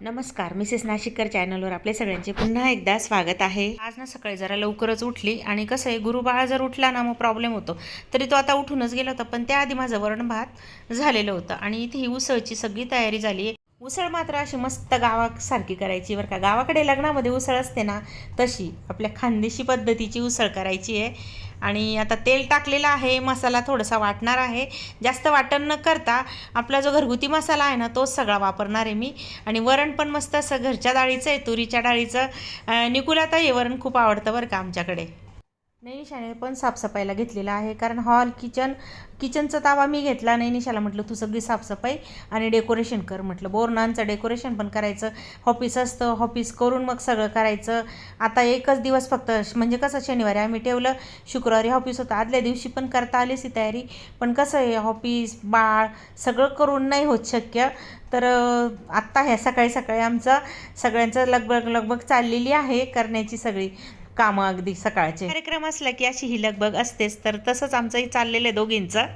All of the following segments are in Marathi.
नमस्कार मिसेस नाशिककर चॅनलवर आपले सगळ्यांचे पुन्हा एकदा स्वागत आहे. आज ना सकाळी जरा लवकरच उठली आणि कसं आहे गुरुबाळा जर उठला ना मग प्रॉब्लेम होतो. तरी तो आता उठूनच गेला होता पण त्याआधी माझं वरण भात झालेलं होतं आणि इथे ही उसळची सगळी तयारी झाली आहे. उसळ मात्र अशी मस्त गावासारखी करायची बरं का. गावाकडे लग्नामध्ये उसळ असते ना तशी आपल्या खानदेशी पद्धतीची उसळ करायची आहे. आणि आता तेल टाकलेलं आहे मसाला थोडासा वाटणार आहे. जास्त वाटण न करता आपला जो घरगुती मसाला आहे ना तोच सगळा वापरणार आहे मी. आणि वरण पण मस्त असं घरच्या डाळीचं आहे तुरीच्या डाळीचं. अं, निकुलाता हे वरण खूप आवडतं बरं का आमच्याकडे. नैनिशाने पण साफसफाईला घेतलेला आहे. कारण हॉल किचन किचनचा तावा मी घेतला नैनिशाला म्हटलं तू सगळी साफसफाई आणि डेकोरेशन कर. म्हटलं बोरनांचं डेकोरेशन पण करायचं. ऑफिस असतं ऑफिस करून मग सगळं करायचं. आता एकच दिवस फक्त म्हणजे कसं शनिवारी आम्ही ठेवलं. शुक्रवारी ऑफिस होतं. आदल्या दिवशी पण करता आलीच ही तयारी. पण कसं आहे ऑफिस बाळ सगळं करून नाही होत शक्य. तर आत्ता ह्या सकाळी सकाळी आमचं सगळ्यांचं लगबग लगबग चाललेली आहे करण्याची सगळी. कामं अगदी सकाळचे. कार्यक्रम असला की अशी ही लगबग असतेच तर तसंच आमचंही चाललेलं आहे दोघींचं.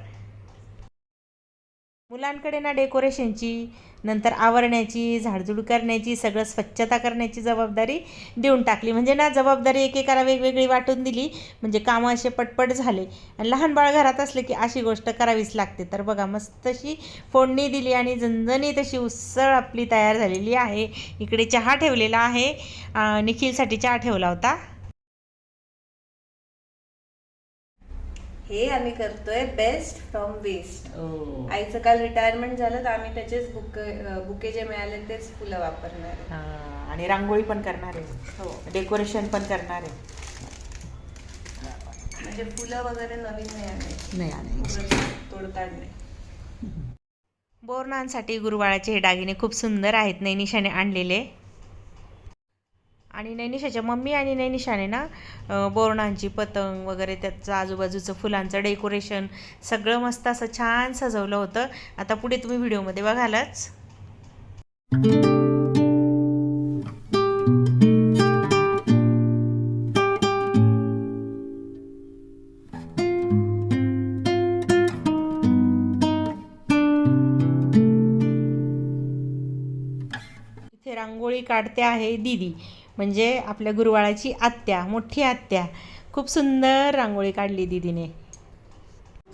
मुलांकडे ना डेकोरेशनची नंतर आवरण्याची झाडझूड करण्याची सगळं स्वच्छता करण्याची जबाबदारी देऊन टाकली. म्हणजे ना जबाबदारी एकेकाला वेगवेगळी वाटून दिली म्हणजे कामं असे पटपट झाले. आणि लहान बाळ घरात असले की अशी गोष्ट करावीच लागते. तर बघा मस्त अशी फोडणी दिली आणि झणझणीत अशी उसळ आपली तयार झालेली आहे. इकडे चहा ठेवलेला आहे. निखिलसाठी चहा ठेवला होता. हे आम्ही करतोय बेस्ट फ्रॉम वेस्ट आईचं काल रिटायरमेंट झालं तर आम्ही त्याचेच बुके बुके जे मिळाले तेच फुलं वापरणार आहे. आणि रांगोळी पण करणार आहे. हो. डेकोरेशन पण करणार आहे. म्हणजे फुलं वगैरे नवीन नाही आणायची तोडताड नाही बोरणांसाठी गुरुवाळाचे हे दागिने खूप सुंदर आहेत नैनिशाने आणलेले. आणि नैनिशाच्या मम्मी आणि नैनिशाने ना बोरणांची पतंग वगैरे त्याचं आजूबाजूचं फुलांचं डेकोरेशन सगळं मस्त असं छान सजवलं होतं. आता पुढे तुम्ही व्हिडिओमध्ये बघालच. इथे रांगोळी काढते आहे दीदी. म्हणजे आपल्या गुरुवाळाची आत्या मोठी आत्या. खूप सुंदर रांगोळी काढली दीदीने.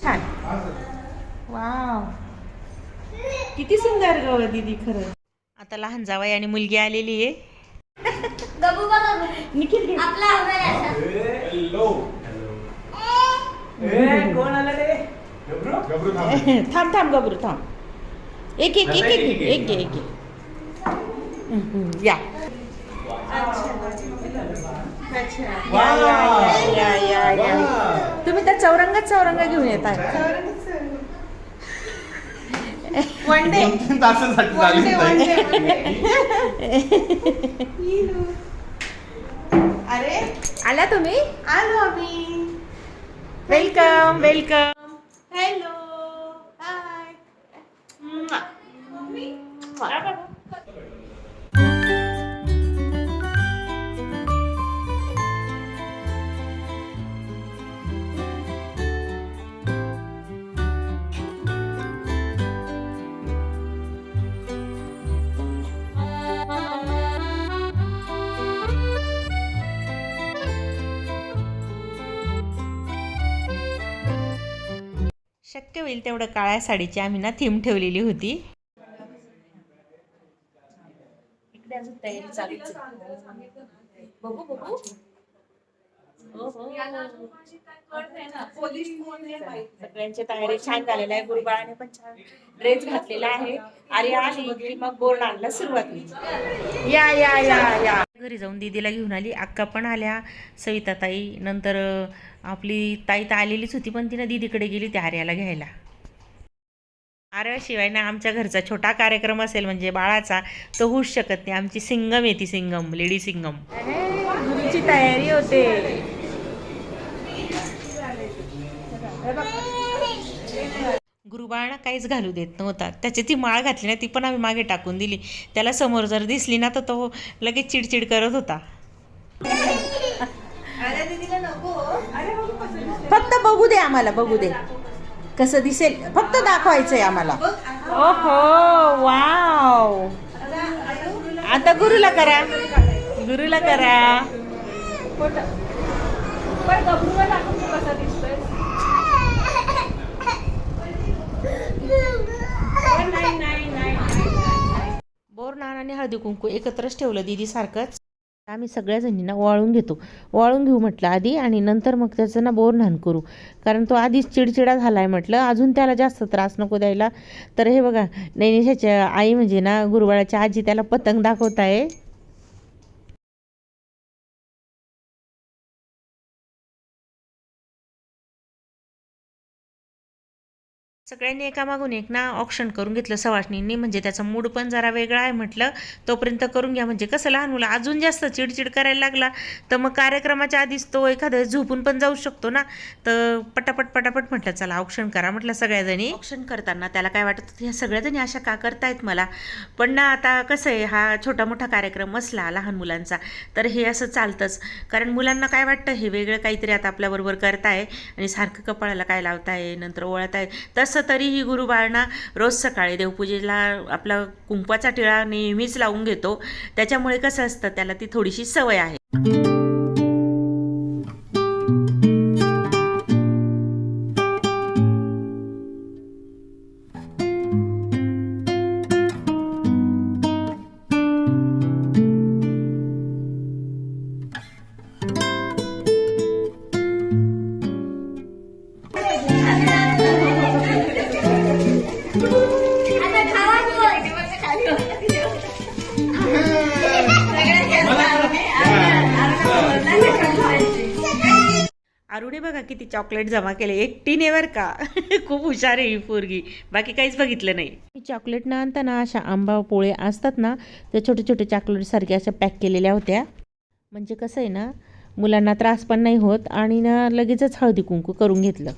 छान. वाव. किती सुंदर ग दीदी खरं. आता लहान जावाई आणि मुलगी आलेली आहे. निखिल थांब. थांब गबरू थांब. एक एक एक एक एक एक या. तुम्ही त्या चौरंगात चौरंग घेऊन येत आहे वन डे तासासाठी झाली. अरे. आला तुम्ही? आलो आम्ही. वेलकम वेलकम हॅलो शक्य होईल तेवढं काळ्या साडीची आम्ही ना थीम ठेवलेली होती. इकडे अजून तयारी बघू बघू. सगळ्यांची तयारी छान झालेली आहे. गुरुबाळाने पण छान ड्रेस घातलेला आहे. आर्य आली की मग बोर्डांना सुरुवात होईल या या या या. घरी जाऊन दीदीला घेऊन आली. अक्का पण आल्या. सविता ताई नंतर आपली ताई तर आलेलीच होती पण तिनं दीदीकडे गेली त्या आर्याला घ्यायला. अरे शिवाय ना आमच्या घरचा छोटा कार्यक्रम असेल म्हणजे बाळाचा तो होऊच शकत नाही. आमची सिंगम येते सिंगम लेडी सिंगम. गुरुची तयारी होते. गुरुबाळांना काहीच घालू देत नव्हता. त्याची ती माळ घातली ना ती पण आम्ही मागे टाकून दिली. त्याला समोर जर दिसली ना तर तो लगेच चिडचिड करत होता. अरे दीदीला नको. अरे बघू कसं दिसतंय. फक्त बघू दे आम्हाला बघू दे. कसं दिसेल. फक्त दाखवायचंय आम्हाला. बघ ओहो वाव. आता आयू आता गुरुला करा. बोर नान आणि हळदी कुंकू एकत्रच ठेवलं दिदी सारखंच आम्ही सगळ्या जणींना वाळून घेतो. वाळून घेऊ म्हटलं आधी आणि नंतर मग त्याचं ना बोर नान करू. कारण तो आधीच चिडचिडा झाला आहे म्हटलं. अजून त्याला जास्त त्रास नको द्यायला. तर हे बघा नैनिशाच्या आई म्हणजे ना गुरुवाळाच्या आजी त्याला पतंग दाखवत आहे सगळ्यांनी एकामागून एक ना ऑप्शन करून घेतलं सवाष्णींनी म्हणजे त्याचा मूड पण जरा वेगळा आहे म्हटलं. तोपर्यंत करून घ्या. म्हणजे कसं लहान मुलं अजून जास्त चिडचिड करायला लागला तर मग कार्यक्रमाच्या आधीच तो एखाद्या झोपून पण जाऊ शकतो ना. तर पटापट पटापट म्हटलं चला ऑप्शन करा म्हटलं सगळ्याजणी. ऑप्शन करताना त्याला काय वाटत? होतं ह्या सगळ्याजणी अशा का करतायत मला? पण ना आता कसं आहे हा छोटा मोठा कार्यक्रम असला लहान मुलांचा तर हे असं चालतंच. कारण मुलांना काय वाटतं? हे वेगळं काहीतरी आता आपल्याबरोबर करताय आणि सारखं कपाळाला काय लावताय नंतर ओळत आहे तसं तरीही गुरुबाळणा रोज सकाळी देवपूजेला आपला कुंकवाचा टिळा नेहमीच लावून घेतो. त्याच्यामुळे कसं असतं त्याला ती थोडीशी सवय आहे. आरुणे बघा किती चॉकलेट जमा केले. एकटीने बर का? खूप हुशार आहे ही पोरगी. बाकी काहीच बघितलं नाही. चॉकलेट ना आणताना अशा आंबा पोळे असतात ना त्या छोटे छोटे चॉकलेटसारख्या अशा पॅक केलेल्या होत्या. म्हणजे कसं आहे ना मुलांना त्रास पण नाही होत आणि ना लगेचच हळदी कुंकू करून घेतलं.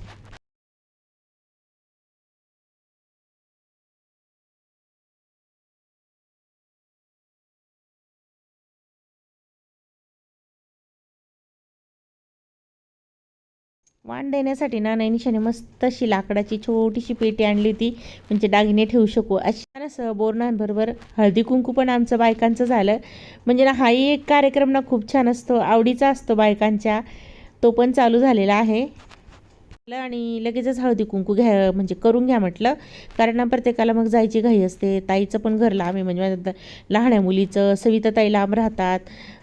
वाण देण्यासाठी ना नैनिशाने मस्त अशी लाकडाची छोटीशी पेटी आणली होती. म्हणजे दागिने ठेवू शकू. अशी असं बोरणांबरोबर हळदी कुंकू पण आमचं बायकांचं झालं. म्हणजे ना हाही एक कार्यक्रम ना खूप छान असतो. आवडीचा असतो बायकांच्या. तो पण चालू झालेला आहे. आणि लगेचच हळदी कुंकू घ्या म्हणजे करून घ्या म्हटलं. कारण ना प्रत्येकाला मग जायची घाई असते. ताईचं पण घर लांब आहे. म्हणजे माझ्या लहान्या मुलीचं सविता ताई लांब राहतात.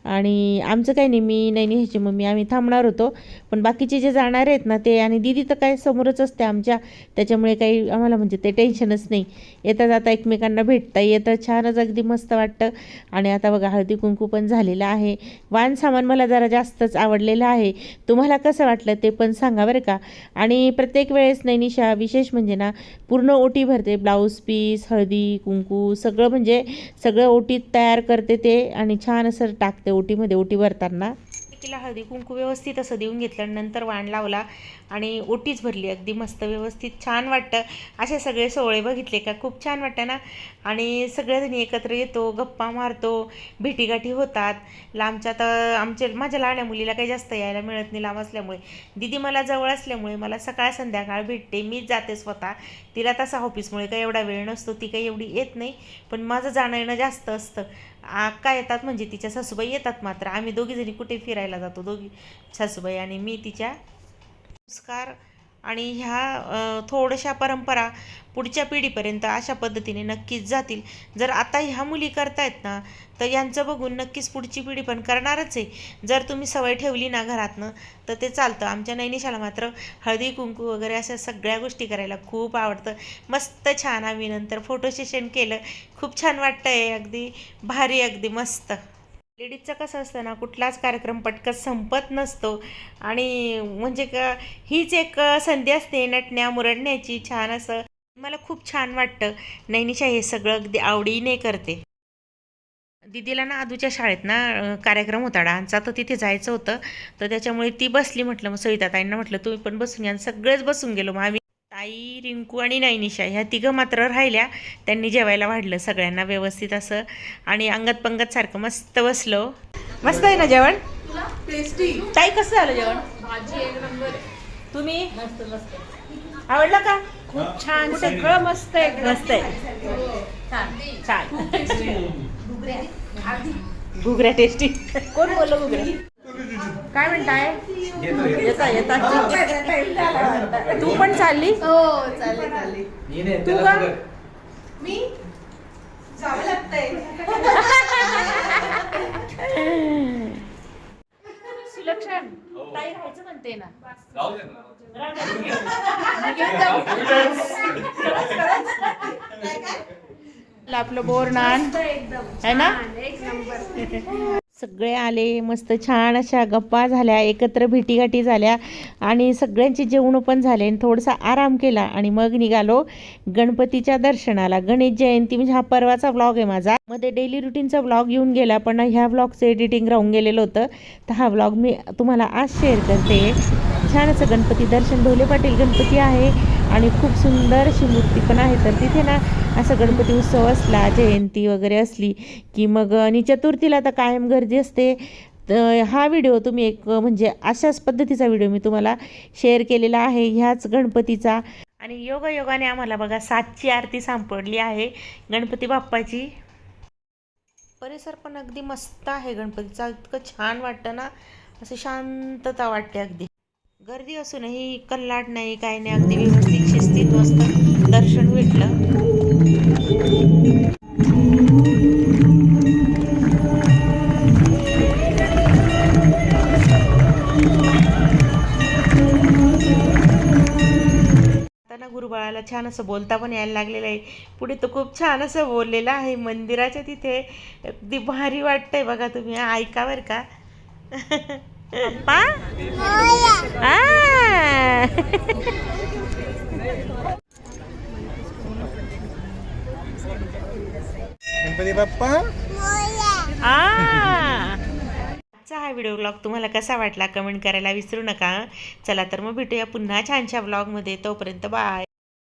आणि आमचं काही नाही मी नाही ह्याची मम्मी आम्ही थांबणार होतो. पण बाकीचे जे जाणार आहेत ना ते आणि दिदी तर काय समोरच असते आमच्या. त्याच्यामुळे काही आम्हाला म्हणजे ते टेन्शनच नाही. येता जाता एकमेकांना भेटता येतं छानच अगदी मस्त वाटतं. आणि आता बघा हळदी कुंकू पण झालेलं आहे. वाण सामान मला जरा जास्तच आवडलेलं आहे. तुम्हाला कसं वाटलं ते पण सांगा बरं का? आणि प्रत्येक वेळेस नैनिशा विशेष म्हणजे ना पूर्ण ओटी भरते. ब्लाऊज पीस हळदी कुंकू सगळं म्हणजे सगळं ओटीत तयार करते ते आणि छान असं टाकते ओटीमध्ये ओटी भरताना तिला हळदी कुंकू व्यवस्थित असं देऊन घेतलं नंतर वाण लावला आणि ओटीच भरली. अगदी मस्त व्यवस्थित छान वाटतं. असे सगळे सोहळे बघितले का? खूप छान वाटतं ना? आणि सगळेजणी एकत्र येतो गप्पा मारतो भेटीगाठी होतात. लांबच्या तर आमच्या माझ्या लहान्या मुलीला काही जास्त यायला मिळत नाही लांब असल्यामुळे. दिदी मला जवळ असल्यामुळे मला सकाळ संध्याकाळ भेटते. मीच जाते स्वतः. तिला तसा ऑफिसमुळे काही एवढा वेळ नसतो ती काही एवढी येत नाही. पण माझं जाणं येणं जास्त असतं. आक्का येतात म्हणजे तिच्या सासूबाई येतात मात्र. आम्ही दोघीजणी कुठे फिरायला जातो. दोघी सासूबाई आणि मी तिच्या. संस्कार आणि ह्या थोड्याशा परंपरा पुढच्या पिढीपर्यंत अशा पद्धतीने नक्कीच जातील. जर आता ह्या मुली करतायत ना तर यांचं बघून नक्कीच पुढची पिढी पण करणारच आहे. जर तुम्ही सवय ठेवली ना घरातनं तर ते चालतं. आमच्या नैनिशाला मात्र हळदी कुंकू वगैरे अशा सगळ्या गोष्टी करायला खूप आवडतं. मस्त छान आम्ही नंतर फोटो सेशन केलं. खूप छान वाटतं आहे अगदी भारी अगदी मस्त. लेडीजचं कसं असतं ना कुठलाच कार्यक्रम पटकन संपत नसतो. आणि म्हणजे का हीच एक संधी असते नटण्या मुरडण्याची. छान असं मला खूप छान वाटतं. नैनिशा हे सगळं अगदी आवडीने करते. दिदीला ना आधूच्या शाळेत ना कार्यक्रम होता डान्सचा तर तिथे जायचं होतं. तर त्याच्यामुळे ती बसली म्हटलं मग सविताताईंना म्हटलं तुम्ही पण बसून घ्या आणि सगळेच बसून गेलो. मग आम्ही ताई रिंकू आणि नैनिशा ह्या तिघं मात्र राहिल्या. त्यांनी जेवायला वाढलं. सगळ्यांना व्यवस्थित असं आणि अंगत पंगत सारखं मस्त बसलो. मस्त आहे ना जेवण? टेस्टी ताई कसं झालं जेवण? तुम्ही? आवडलं का? खूप छान. सगळं मस्त आहे. मस्त आहे. छान घुगऱ्या टेस्टी कोण बोललो घुगऱ्या काय म्हणताय? येता येता. तू पण चालली? हो चालेल चालेल. तू का? मी? जावं लागतंय. सुलक्षण ताई राहायचं म्हणते ना. जाऊ दे ना. आपलं बोर नान. है ना? सगळे आले मस्त छान अशा गप्पा झाल्या एकत्र भेटीगाठी झाल्या आणि सगळ्यांचे जेवण पण झाले आणि थोडासा आराम केला आणि मग निघालो गणपतीच्या दर्शनाला. गणेश जयंती म्हणजे हा परवाचा व्लॉग आहे माझा. मध्ये डेली रुटीनचा व्लॉग येऊन गेला पण ह्या व्लॉगचं एडिटिंग राहून गेलेलं होतं. तर हा व्लॉग मी तुम्हाला आज शेअर करते. छान असं गणपती दर्शन ढोले पाटील गणपती आहे. आणि खूप सुंदर अशी मूर्ती पण आहे. तर तिथे ना असं गणपती उत्सव असला जयंती वगैरे असली की मग आणि चतुर्थीला तर कायम गर्दी असते. तर हा व्हिडिओ तुम्ही एक म्हणजे अशाच पद्धतीचा व्हिडिओ मी तुम्हाला शेअर केलेला आहे. ह्याच गणपतीचा. आणि योगायोगाने आम्हाला बघा सातची आरती सापडली आहे. गणपती बाप्पाची. परिसर पण अगदी मस्त आहे गणपतीचा. इतकं छान वाटतं ना. असं शांतता वाटते अगदी. गर्दी असूनही कल्लाट नाही काय नाही. अगदी व्यवस्थित शिस्तीत मस्त दर्शन भेटलं. गुरुबाळाला छान असं बोलता पण यायला लागलेलं आहे. पुढे तो खूप छान असं बोललेलं आहे. मंदिराच्या तिथे अगदी भारी वाटतंय बघा तुम्ही. ऐका बरं का. पप्पा आ. गणपती बाप्पा आ. आजचा हा व्हिडिओ ब्लॉग तुम्हाला कसा वाटला? कमेंट करायला विसरू नका. चला तर मग भेटूया पुन्हा छानशा ब्लॉगमध्ये तोपर्यंत बाय